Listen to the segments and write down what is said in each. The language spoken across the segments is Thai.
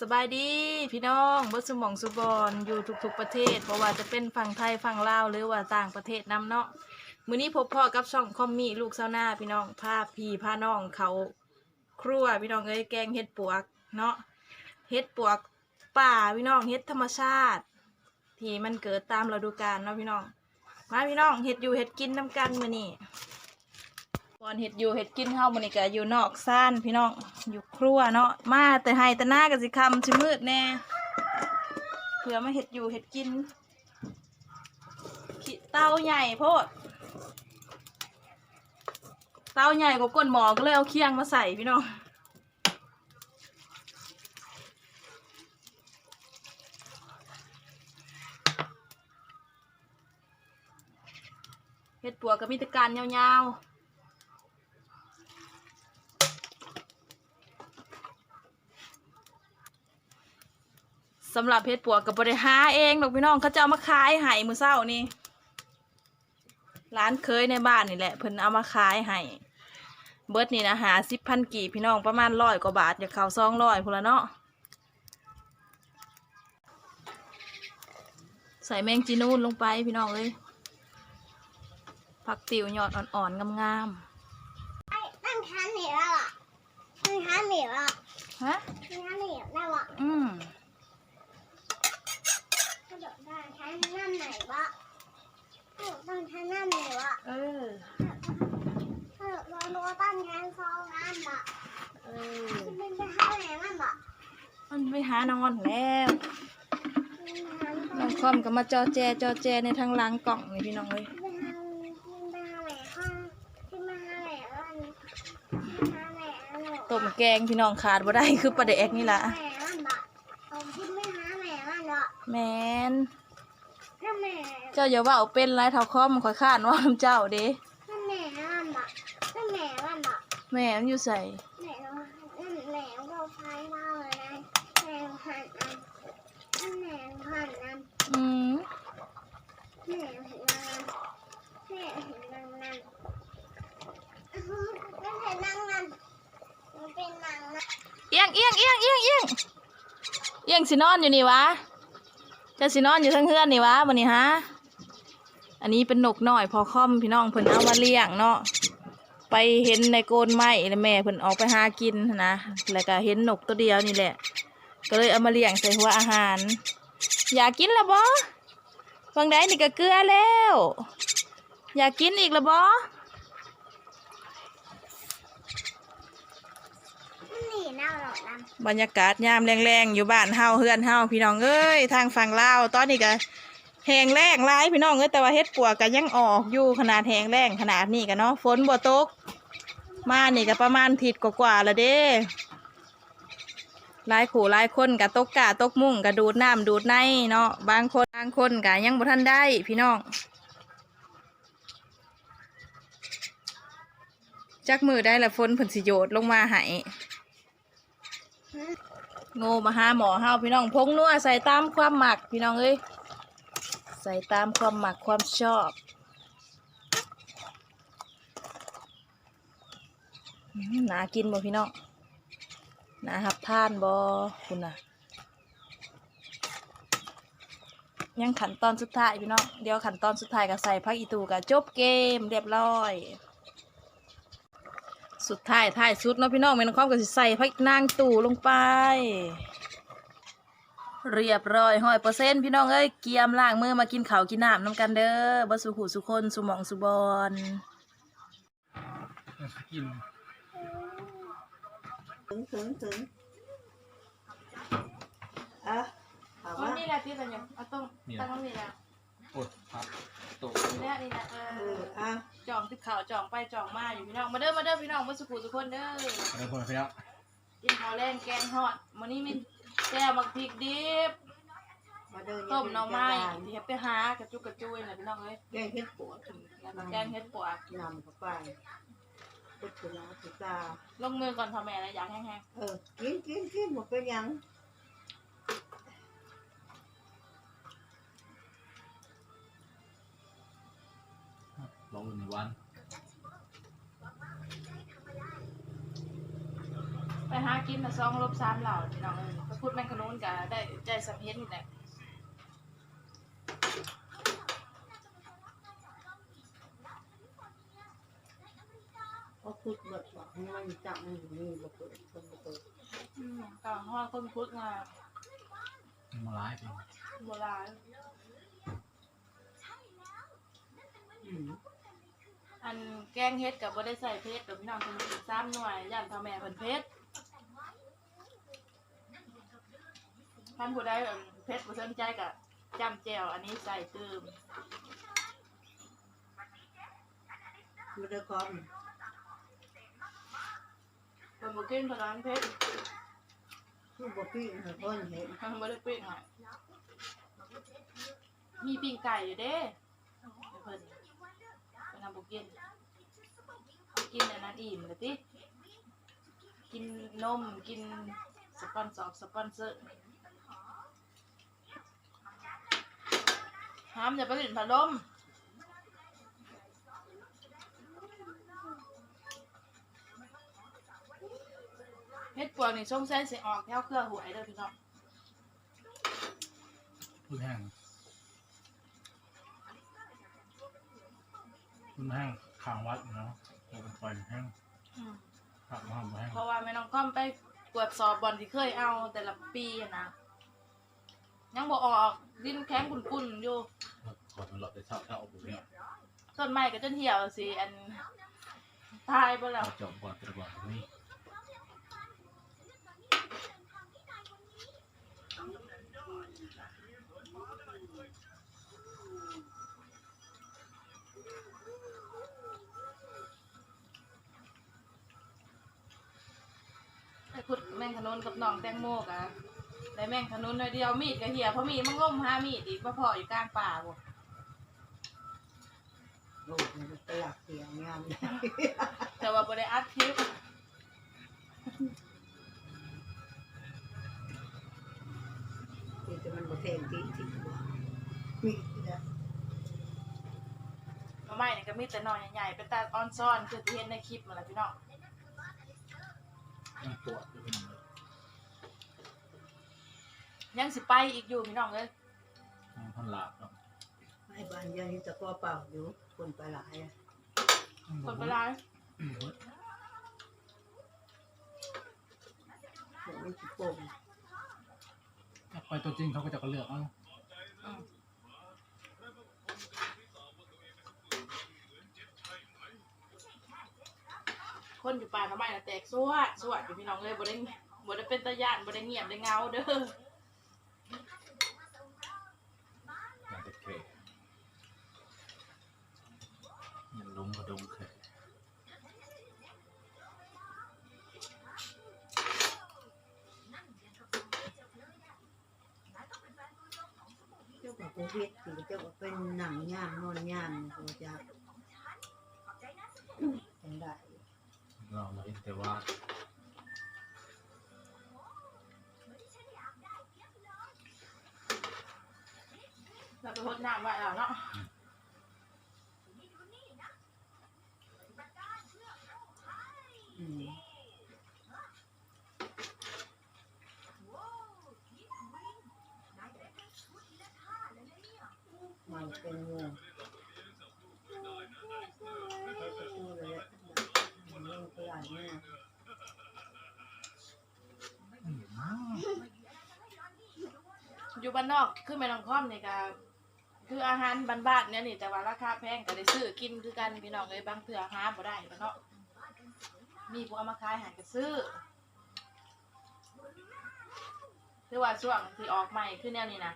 สบายดีพี่น้องเบิดสมองสุบอนอยู่ทุกๆประเทศเพราะว่าจะเป็นฝั่งไทยฝั่งลาวหรือว่าต่างประเทศนํเนาะมื้อนี้พบพ่อกับช่องคอมมี่ลูกเซาหน้าพี่น้องพาพี่พาน้องเขาครัวพี่น้องเอ้ยแกงเห็ดปวกเนาะเห็ดปวกป่าพี่น้องเห็ดธรรมชาติ ที่มันเกิดตามฤดูกาลเนาะพี่น้องมาพี่น้องเห็ดอยู่เห็ดกินน้ำกันมื้อนี้ ก่อนเห็ดอยู่เห็ดกินเฮามื้อนี้ก็อยู่นอกซ่านพี่น้องอยู่ครัวเนาะมาแต่ให้แต่หน้าก็สิคำสิมืดแน่เผื่อมาเห็ดอยู่เห็ดกินขีเตาใหญ่โพดเตาใหญ่กว่าก้นหมอก็เลยเอาเคียงมาใส่พี่น้องเห็ดปัวก็มีแตะการยาวๆ สำหรับเพชรปัวกับบริหาเองดอกพี่น้องเขาจะเอามาขายให้มือเศร้านี่ร้านเคยในบ้านนี่แหละเพิ่นเอามาขายให้เบิร์ดนี่นะหาสิบพันกี่พี่น้องประมาณร้อยกว่าบาท อยากเข้าซองร้อยพูนละเนาะใส่แมงจีนูนลงไปพี่น้องเลยผักติ๋วยอดอ่อนๆงามนั่งทานเหนียวอะนั่งทานเหนียวอะๆฮะนั่งทานเหนียวได้วะอืม กระโดดได้ทานน้ำไหนวะกระโดดต้องทานน้ำไหนวะ เออ กระโดดโดนโดนตั้งทานซองน้ำอะ เออ มันจะทานไหนมันอะ มัน ไปหานอนแล้วท้องคอมก็มาจอแจจอแจในทางล้างกล่องนี่พี่น้องเลยมันทานมันทานไหนข้างที่มันทานไหนมันทานไหนอันหนูต้มแกงพี่น้องขาดบ่ได้คือปลาแดกนี่ล่ะแม่มันอะผมที่ไม่ทานไหนมันอะแมนถ้าแม่เจ้าอย่าว่าเอาเป็นไรเท่าคอมข่อยข้านว่าน้ำเจ้าเด้ถ้าแม่มันอะถ้าแม่มันอะแม่มันอยู่ใส่ แม่เราแม่เราไฟเล่าเลยนะแม่ผ่านอันแม่ผ่านอัน อืม แม่เห็นนางแม่เห็นนางนั้นไม่เห็นนางนั้นมันเป็นนางนะ เอียงเอียงเอียงเอียงเอียงเอียงสินอนอยู่นี่วะเจะสินอนอยู่ทั้งเฮือนนี่วะวันนี้ฮะอันนี้เป็นนกน้อยพอค่อมพี่น้องเพิ่นเอามาเลี้ยงเนาะไปเห็นในโกนไม้แล้วแม่เพิ่นออกไปหากินนะแล้วก็เห็นนกตัวเดียวนี่แหละ ก็เลยเอามาเลี้ยงใส่หัวอาหาร อยากกินละบ่บางไดนี่ก็เกลือแล้ว อยากกินอีกละบ่ นหนีหน้าหรอกนะบรรยากาศยามแรงๆอยู่บ้านเฮาเฮือนเฮาพี่น้องเอ้ยทางฝั่งลาวตอนนี้ก็แหงแรงร้ายพี่น้องเอ้ยแต่ว่าเฮ็ดปัวกก็ยังออกอยู่ขนาดแหงแรงขนาดนี้กันเนาะฝนบ่ตก มานี่ก็ประมาณทิศกว่าๆล้วเด้หลายขู่หลายคนก็ตกกาตกมุ่งก็ดูดน้ำดูดในเนาะบางคนบางคนก็ยังบ่ทันได้พี่น้องจักมือได้ละฝนเพิ่นสิโยดลงมาให้ โง่มาหาหมอเฮาพี่น้องพงนัวใส่ตามความหมักพี่น้องเอ้ยใส่ตามความหมักความชอบอืมน่ากินบ่พี่น้องหนาหับทานบ่คุณน่ะยังขั้นตอนสุดท้ายพี่น้องเดี๋ยวขั้นตอนสุดท้ายก็ใส่ผักอีตูก็จบเกมเรียบร้อย สุดท้ายท้ายสุดเนาะพี่น้องแม่นความก็สิใส่ผักนางตู่ลงไป เรียบร้อยห้อยเปอร์เซ็นต์พี่น้องเอ้ยเกียมล้างมือมากินข้าวกินน้ำน้ำกันเด้อบ่สุขุสุคนสุหมองสุบอนกินถึงถึงถึงอะถามอัว่านนี้แหละที่กันอยู่เอาต้องตั้งตรงนี้แหละอดพับตกนี่แหละนี่แหละเอเอ อออะจองติดข่าวจองไปจองมาอยู่พี่น้องมาเด้อมาเด้อพี่น้องบ่สุขุสุคนเด้ออะไรคนพี่น้องกินข้าวแรงแกงทอดมื้อนี้มีแจ่วบักพริกดิบมาเดินต้มหน่อไม้ที่เฮ็ดไปหากระจุกกระจุยน่ะพี่น้องเอ้ยแกงเห็ดปัวถึงแล้วก็แกงเฮ็ดปวกนำเข้าไปตุกตุลาตุตาลงมือก่อนพ่อแม่นะอยากแห้งเออกินกินกินหมดเป็นยัง ลองหนึ่งวันไปหากินมาซองลบสามเหล่าพี่น้องเอ้ยพระพุทธแม่งขนุนก็ได้ใจสำเพ็จนี่แหละก็พูดแบบว่าให้มันจับมันอยู่นี่บ่เปิดคนบ่เปิดอืมก็ฮอดคนพุทธงามาร้ายเป็นโบราณอืม อันแกงเฮ็ดกับบ่ได้ใส่เพชรดอกพี่น้องเพิ่นซ้ำหน่วยย่านพ่อแม่เพิ่นเพชรท่านผู้ใดเอิ่มเพชรบ่สนใจก็จ้ำแจ่วอันนี้ใส่เติมไม่ได้ก่อนเพิ่นบ่กินเพราะนั้นเพชรคือบ่พี่ให้คนเห็นเพิ่นบ่ได้ปิ้งให้มีปิ้งไก่อยู่เด้เพิ่นเพิ่ นทำบ่กินกินอันนั้นอิ่มเลยติกินนมกินสปอนเซอร์สปอนเซอร์ห้ามอย่าไปเล่นพัดลมเฮ็ดปวกนี่ช่งใส่สิออกแถวเครือหวยเด้อพี่น้องคุณแห้ง คุณแห้งข้างวัดเนาะเราเป็นไฟแห้งอืมข้างวัดบ่แห้งเพราะว่าแม่น้องก้อมไปตรวจสอบบอลที่เคยเอาแต่ละปีอะนะยังบ่ออกดินแข็งกุ่นๆอยู่ขอตลอดได้เช่าเช่าเอาบุญเนี่ยต้นไม้ก็จนเหี่ยวสิอันตายไปแล้ว เอาจอมก่อนกระบอกนี่ ไอ้ขุดแมงขนุนกับน้องแตงโมกะได้แมงขนุนหน่อยเดียวมีดก็เหี่ยวเพราะมีดมันง่มหามีดอีกมาพออยู่กลางป่าบ่โอ้มันไปหลักเสียงงามเลยแต่ว่าบ่ได้อัดคลิปที่จะมันบ่แทงที่ที่ว่ามีนะมาใหม่นี่ก็มีแต่หนอนใหญ่ๆเป็นตาออนซ่อนคือที่เห็นในคลิปมาแล้วพี่น้อง ยังปวดอยู่เป็นเลยยังสิไปอีกอยู่พี่น้องเอ้ยยังพันหลาบเนาะให้บ้านยายนี่ตะกอเปล่าอยู่คนไปหลายอะคนไปร้ายเดี๋ยวมันสิโป่ง ถ้าไปตัวจริงเขาก็จะก็เลือกเอา คนอยู่ป่าทำไมน่ะแตกสวดสวดอยู่พี่น้องเลยบ่ได้บ่ได้เป็นตาย่านบ่ได้เงียบได้เงาเด้ออย่างเด็กเคยังล้มกระดงเคยเจ้าก็บ่เฮ็ดสิเจ้าก็เป็นหนังย่างนอนย่างตัวจะจังได้ เราเราเห็นแต่ว่าเราไปพดน้ำไว้แล้วเนาะ อืมมันเป็นงูเขาจะพูดเลยมันงูกระไรเนี่ย อืม อยู่บ้านนอกคือแม่น้องคอมนี่ก็คืออาหารบ้านๆเนี่ยนี่แต่ว่าราคาแพงก็ได้ซื้อกินคือกันพี่น้องเอ้ยบางเทื่อหาบ่ได้แล้วเนาะมีผู้เอามาขายหาก็ซื้อคือว่าช่วงที่ออกใหม่คือแนวนี้นะ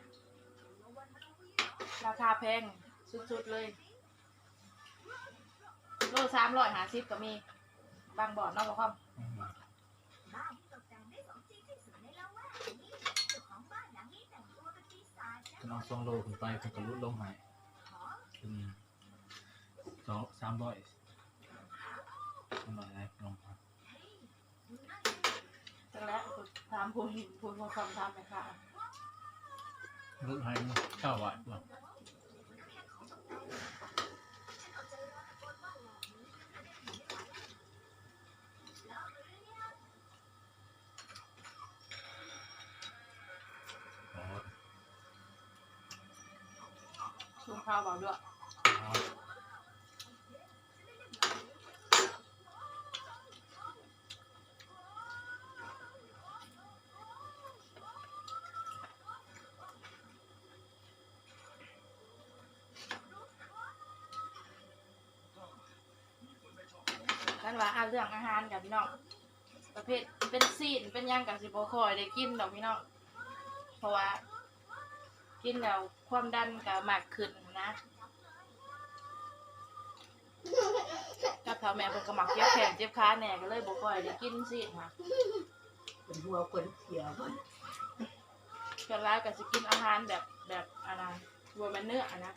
ราคาแพงสุดๆเลยโลสามร้อยหาสิบก็มีบางบ่อนอกบ่คอมอืม น้องสองโลขึ้นไปเพิ่นก็ลดลงใหายเป็นสองสามร้อยสามร้อยอะไรลงมาจังแล้วถามผู้ผู้ผู้คำถามไหมคะลดให้เก้าบาทก ข้าวบอกด้วยกันว่าอาเรื่องอาหารกับพี่น้องประเภทเป็นซีนเป็นหยังกับสิบคอยได้กินดอกพี่น้องเพราะว่า กินแล้วความดันก็มากขึ้น นะกับเท่าแม่เพิ่นก็มักเจ็บแขนเจ็บขาแหน่ก็เลยบ่ค่อยได้กินซีนค่ะเป็นหัวคนเสียมันส่วนร้ายก็สิกินอาหารแบบแบบอะไรบัวมันเนื้ออะนะ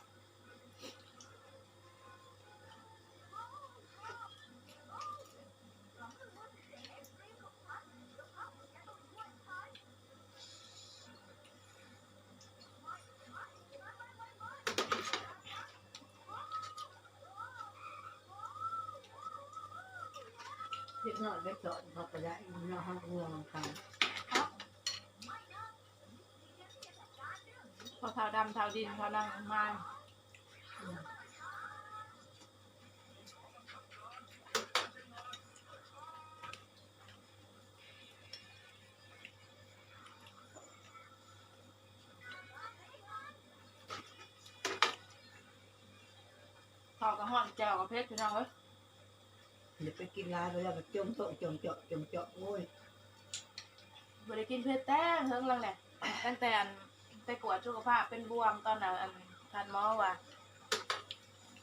เล็กน้อยก็สอนเขาไปได้เนาะห้องง่วงกันพอเท้าดำเท้าดินเท้านั่งมาข้าวกับห่อนแจ่วกับเพชรพี่น้องเอ้ย เดี๋ยวไปกินร้านไปแล้วก็จมโตะจมเจาะจมเจาะโอ้ยบริกินเพชรแต้งเฮิงลังแหละตั้งแต่อันไปกวดสุขภาพเป็นบวมตอนนั้นอันทันหมอว่า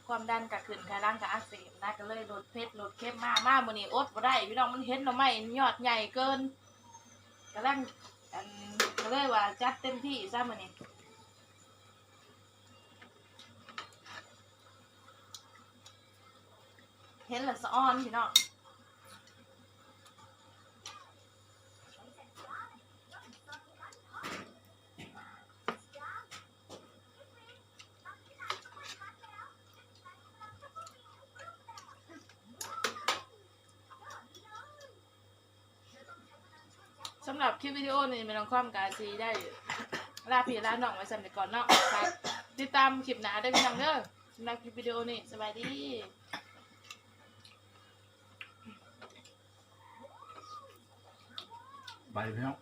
ความดันกับขึ้นไขร่างกับอักเสบนะก็เลยลดเพชรลดเข้มมากมากมื้อนี้อดบ่ได้พี่น้องมันเห็นหน่อไม้ยอดใหญ่เกินกำลังอันก็เลยว่าจัดเต็มที่ซะมื้อนี้ เห็นและสะอ้อนพี่น้องสำหรับคลิปวิดีโอนี้ไม่ต้องความกาซีได้ลาพี่ลาน้องไว้สำหรับก่อนเนาะครับติดตามคลิปหน้าได้พี่น้องเด้อสำหรับคลิปวิดีโอนี้สบายดี ไปพี่น้อง